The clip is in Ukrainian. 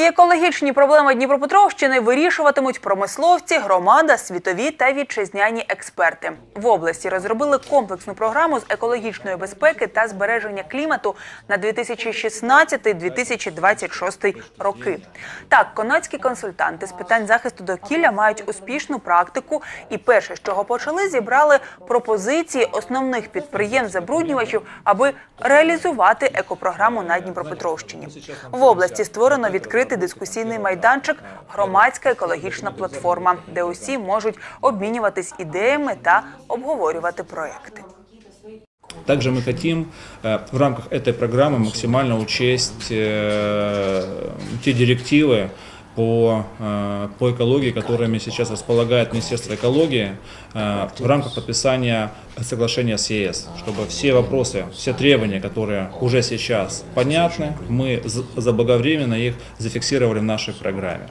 І екологічні проблеми Дніпропетровщини вирішуватимуть промисловці, громада, світові та вітчизняні експерти. В області розробили комплексну програму з екологічної безпеки та збереження клімату на 2016-2026 роки. Так, канадські консультанти з питань захисту довкілля мають успішну практику, і перше, з чого почали, зібрали пропозиції основних підприємств-забруднювачів, аби реалізувати екопрограму на Дніпропетровщині. В області створено відкритий дискусійний майданчик громадська екологічна платформа, де усі можуть обмінюватись ідеями та обговорювати проекти. Также мы хотим э, в рамках этой программы максимально учесть э, те директивы по, э, по экологии, которыми сейчас располагает Министерство экологии э, в рамках подписания соглашения с ЕС, чтобы все вопросы, все требования, которые уже сейчас понятны, мы заблаговременно их зафиксировали в нашей программе.